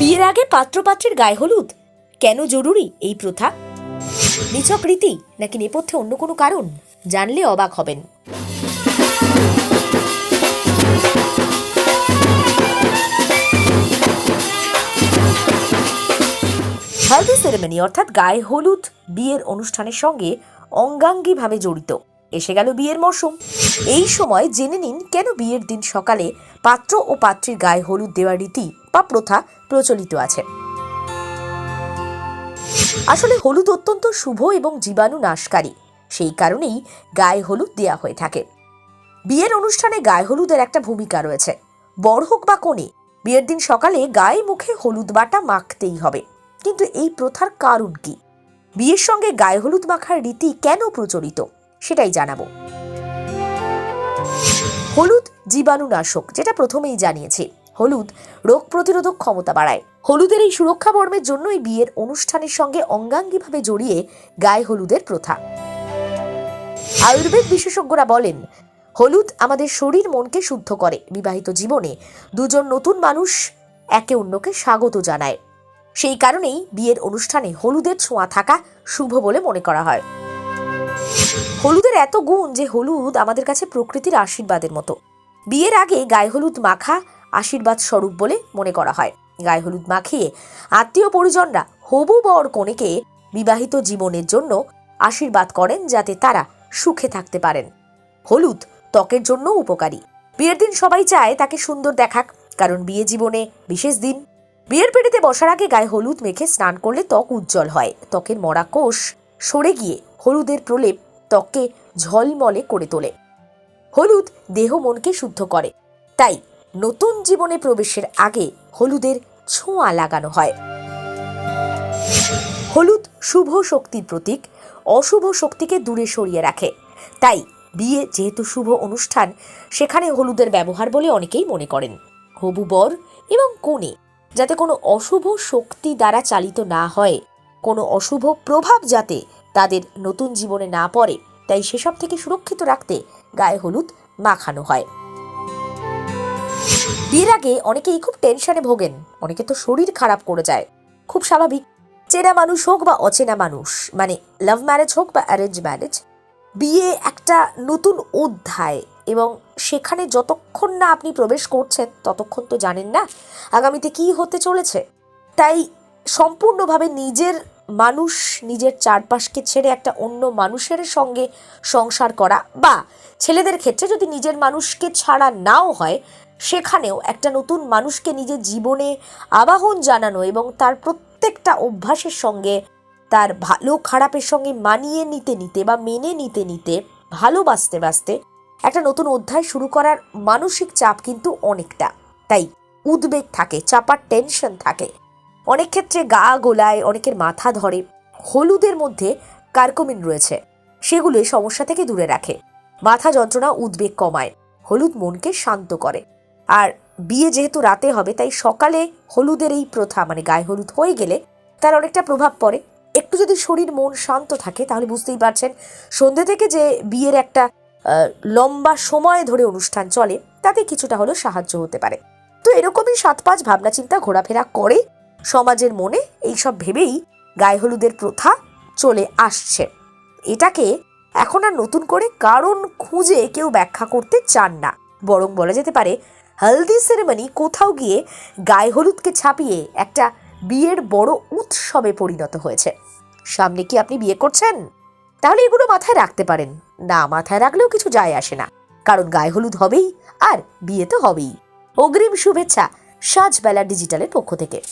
বিয়ের আগে পাত্রপাত্রের গায়ে হলুদ? কেন জরুরি এই প্রথা? নিছক রীতি নাকি নেপথ্যে অন্য কোনো কারণ? জানলে অবাক হবেন। হালদি সেরেমনি অর্থাৎ গায়ে হলুদ বিয়ের অনুষ্ঠানের সঙ্গে অঙ্গাঙ্গিভাবে জড়িত। এসে গেল বিয়ের মরশুম। এই সময় জেনে নিন কেন বিয়ের দিন সকালে পাত্র ও পাত্রীর গায়ে হলুদ দেওয়ার রীতি বা প্রথা প্রচলিত আছে। আসলে হলুদ অত্যন্ত শুভ এবং জীবাণু নাশকারী। সেই কারণেই গায়ে হলুদ দেয়া হয়ে থাকে। বিয়ের অনুষ্ঠানে গায়ে হলুদের একটা ভূমিকা রয়েছে। বড় হোক বা কোণে, বিয়ের দিন সকালে গায়ে মুখে হলুদ বাটা মাখতেই হবে। কিন্তু এই প্রথার কারণ কি? বিয়ের সঙ্গে গায়ে হলুদ মাখার রীতি কেন প্রচলিত? সেটাই জানাব। হলুদ জীবাণুনাশক, যেটা প্রথমেই জানিয়েছি। হলুদ রোগ প্রতিরোধক ক্ষমতা বাড়ায়। হলুদের এই সুরক্ষা বর্মের জন্যই বিয়ের অনুষ্ঠানের সঙ্গে অঙ্গাঙ্গিভাবে জড়িয়ে গায়ে হলুদের প্রথা। আয়ুর্বেদ বিশেষজ্ঞরা বলেন, হলুদ আমাদের শরীর মনকে শুদ্ধ করে। বিবাহিত জীবনে দুজন নতুন মানুষ একে অন্যকে স্বাগত জানায়। সেই কারণেই বিয়ের অনুষ্ঠানে হলুদের ছোঁয়া থাকা শুভ বলে মনে করা হয়। হলুদের এত গুণ যে হলুদ আমাদের কাছে প্রকৃতির আশীর্বাদের মতো। বিয়ের আগে গায়ে হলুদ মাখা আশীর্বাদ স্বরূপ বলে মনে করা হয়। গায়ে হলুদ মাখিয়ে আত্মীয় পরিজনরা হবু বর কনেকে বিবাহিত জীবনের জন্য আশীর্বাদ করেন যাতে তারা সুখে থাকতে পারেন। হলুদ ত্বকের জন্য উপকারী। বিয়ের দিন সবাই চায় তাকে সুন্দর দেখাক, কারণ বিয়ে জীবনে বিশেষ দিন। বিয়ের পিড়িতে বসার আগে গায়ে হলুদ মেখে স্নান করলে ত্বক উজ্জ্বল হয়। ত্বকের মরা কোষ সরে গিয়ে হলুদের প্রলেপ ত্বককে ঝলমলে করে তোলে। হলুদ দেহ মনকে শুদ্ধ করে। তাই নতুন জীবনে প্রবেশের আগে হলুদের ছোঁয়া লাগানো হয়। হলুদ শুভ শক্তির প্রতীক, অশুভ শক্তিকে দূরে সরিয়ে রাখে। তাই বিয়ে যেহেতু শুভ অনুষ্ঠান, সেখানে হলুদের ব্যবহার বলে অনেকেই মনে করেন। হবু বর এবং কনে, যাতে কোনো অশুভ শক্তি দ্বারা চালিত না হয়, কোনো অশুভ প্রভাব যাতে তাদের নতুন জীবনে না পড়ে, তাই সেসব থেকে সুরক্ষিত রাখতে গায়ে হলুদ মাখানো হয়। বিয়ের আগে অনেকেই খুব টেনশনে ভোগেন, অনেকে তো শরীর খারাপ করে যায়। খুব স্বাভাবিক, চেনা মানুষ হোক বা অচেনা মানুষ মানে লাভ ম্যারেজ হোক বা অ্যারেঞ্জ ম্যারেজ বিয়ে একটা নতুন অধ্যায় এবং সেখানে যতক্ষণ না আপনি প্রবেশ করছেন, ততক্ষণ তো জানেন না আগামীতে কি হতে চলেছে। তাই সম্পূর্ণভাবে নিজের মানুষ, নিজের চারপাশকে ছেড়ে একটা অন্য মানুষের সঙ্গে সংসার করা বা ছেলেদের ক্ষেত্রে যদি নিজের মানুষকে ছাড়া নাও হয় সেখানেও একটা নতুন মানুষকে নিজের জীবনে আবাহন জানানো এবং তার প্রত্যেকটা অভ্যাসের সঙ্গে তার ভালো খারাপের সঙ্গে মানিয়ে নিতে নিতে বা মেনে নিতে নিতে ভালোবাসতে বাসতে একটা নতুন অধ্যায় শুরু করার মানসিক চাপ কিন্তু অনেকটা। তাই উদ্বেগ থাকে, চাপার টেনশন থাকে। অনেক ক্ষেত্রে গা গোলায়, অনেকের মাথা ধরে, হলুদের মধ্যে কার্কোমিন রয়েছে। সেগুলো সমস্যা থেকে দূরে রাখে। মাথা যন্ত্রণা, উদ্বেগ কমায়। হলুদ মনকে শান্ত করে। আর বিয়ে যেহেতু রাতে হবে, তাই সকালে হলুদের এই প্রথা মানে গায়ে হলুদ হয়ে গেলে তার অনেকটা প্রভাব পড়ে। একটু যদি শরীর, মন শান্ত থাকে, তাহলে বুঝতেই পারছেন, সন্ধে থেকে যে বিয়ের একটা লম্বা সময় ধরে অনুষ্ঠান চলে, তাতে কিছুটা হলেও সাহায্য হতে পারে। তো এরকমই সাত পাঁচ ভাবনা চিন্তা ঘোরাফেরা করে সমাজের মনে এইসব ভেবেই গায়ে হলুদের প্রথা চলে আসছে। এটাকে এখন আর নতুন করে কারণ খুঁজে কেউ ব্যাখ্যা করতে চান না। বরং বলা যেতে পারে হলদি সেরেমনি কোথাও গিয়ে গায়ে হলুদকে ছাপিয়ে একটা বিয়ের বড় উৎসবে পরিণত হয়েছে। সামনে কি আপনি বিয়ে করছেন? তাহলে এগুলো মাথায় রাখতে পারেন। না, মাথায় রাখলেও কিছু যায় আসে না। কারণ গায়ে হলুদ হবেই আর বিয়ে তো হবেই। অগ্রিম শুভেচ্ছা সাজবেলা ডিজিটালের পক্ষ থেকে।